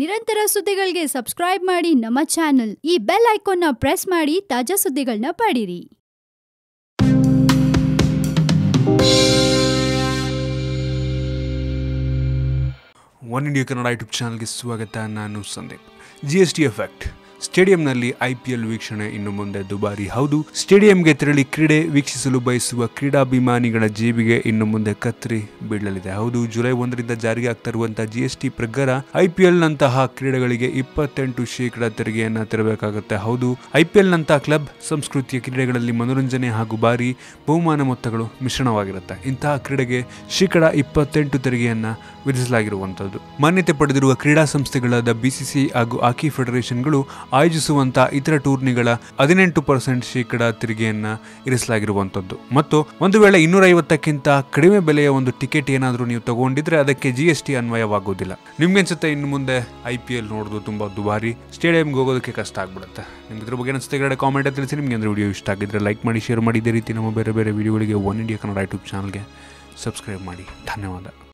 ನಿರಂತರ ಸುದ್ದಿಗಳಿಗೆ ಸಬ್ಸ್ಕ್ರೈಬ್ ಮಾಡಿ ನಮ್ಮ ಚಾನೆಲ್. ಈ ಬೆಲ್ ಐಕಾನ್ನ ಪ್ರೆಸ್ ಮಾಡಿ ತಾಜಾ ಸುದ್ದಿಗಳನ್ನ ಪಡೀರಿ. ಒನ್ ಇಂಡಿಯಾ ಕನ್ನಡ ಯೂಟ್ಯೂಬ್ ಚಾನಲ್ಗೆ ಸ್ವಾಗತ. ನಾನು Sandeep. G S T effect ಸ್ಟೇಡಿಯಂನಲ್ಲಿ IPL ವೀಕ್ಷಣೆ ಇನ್ನು ಮುಂದೆ ದುಬಾರಿ. ಹೌದು, ಸ್ಟೇಡಿಯಂಗೆ ತೆರಳಿ ಕ್ರೀಡೆ ವೀಕ್ಷಿಸಲು ಬಯಸುವ ಕ್ರೀಡಾಭಿಮಾನಿಗಳ ಜೇಬಿಗೆ ಇನ್ನು ಮುಂದೆ ಕತ್ತರಿ ಬೀಳಲಿದೆ. ಹೌದು, ಜುಲೈ ಒಂದರಿಂದ ಜಾರಿಗೆ ಆಗ್ತಾ ಜಿಎಸ್ಟಿ ಪ್ರಕಾರ ಐಪಿಎಲ್ ನಂತಹ ಕ್ರೀಡೆಗಳಿಗೆ ಇಪ್ಪತ್ತೆಂಟು ಶೇಕಡ ತೆರಿಗೆಯನ್ನ ತೆರಬೇಕಾಗುತ್ತೆ. ಹೌದು ಐಪಿಎಲ್ ನಂತಹ ಕ್ಲಬ್ ಸಂಸ್ಕೃತಿಯ ಕ್ರೀಡೆಗಳಲ್ಲಿ ಮನೋರಂಜನೆ ಹಾಗೂ ಭಾರಿ ಬಹುಮಾನ ಮೊತ್ತಗಳು ಮಿಶ್ರಣವಾಗಿರುತ್ತೆ. ಇಂತಹ ಕ್ರೀಡೆಗೆ ಶೇಕಡ ಇಪ್ಪತ್ತೆಂಟು ತೆರಿಗೆಯನ್ನ ವಿಧಿಸಲಾಗಿರುವಂಥದ್ದು. ಮಾನ್ಯತೆ ಪಡೆದಿರುವ ಕ್ರೀಡಾ ಸಂಸ್ಥೆಗಳಾದ ಬಿಸಿಸಿ ಹಾಗೂ ಹಾಕಿ ಫೆಡರೇಷನ್ಗಳು ಆಯೋಜಿಸುವಂತಹ ಇತರ ಟೂರ್ನಿಗಳ ಹದಿನೆಂಟು ಪರ್ಸೆಂಟ್ ಶೇಕಡ ತೆರಿಗೆಯನ್ನ ಇರಿಸಲಾಗಿರುವಂಥದ್ದು. ಮತ್ತು ಒಂದು ವೇಳೆ ಇನ್ನೂರ ಐವತ್ತಕ್ಕಿಂತ ಕಡಿಮೆ ಬೆಲೆಯ ಒಂದು ಟಿಕೆಟ್ ಏನಾದರೂ ನೀವು ತಗೊಂಡಿದ್ರೆ ಅದಕ್ಕೆ ಜಿ ಎಸ್ ಟಿ ಅನ್ವಯವಾಗುವುದಿಲ್ಲ. ನಿಮ್ಗೆ ಅನ್ಸುತ್ತೆ ಇನ್ನು ಮುಂದೆ ಐ ಪಿ ಎಲ್ ನೋಡೋದು ತುಂಬಾ ದುಬಾರಿ. ಸ್ಟೇಡಿಯಂಗೆ ಹೋಗೋದಕ್ಕೆ ಕಷ್ಟ ಆಗ್ಬಿಡುತ್ತೆ. ನಿಮ್ಗೆ ಇದ್ರ ಬಗ್ಗೆ ಅನಿಸುತ್ತೆ ಕಡೆ ಕಾಮೆಂಟ್ ತಿಳಿಸಿ. ನಿಮ್ಗೆ ಅಂದ್ರೆ ವಿಡಿಯೋ ಇಷ್ಟ ಆಗಿದ್ರೆ ಲೈಕ್ ಮಾಡಿ, ಶೇರ್ ಮಾಡಿ. ಇದೇ ರೀತಿ ನಮ್ಮ ಬೇರೆ ಬೇರೆ ವಿಡಿಯೋಗಳಿಗೆ ಒನ್ ಇಂಡಿಯಾ ಕನ್ನಡ ಯೂಟ್ಯೂಬ್ ಚಾನಲ್ಗೆ ಸಬ್ಸ್ಕ್ರೈಬ್ ಮಾಡಿ. ಧನ್ಯವಾದ.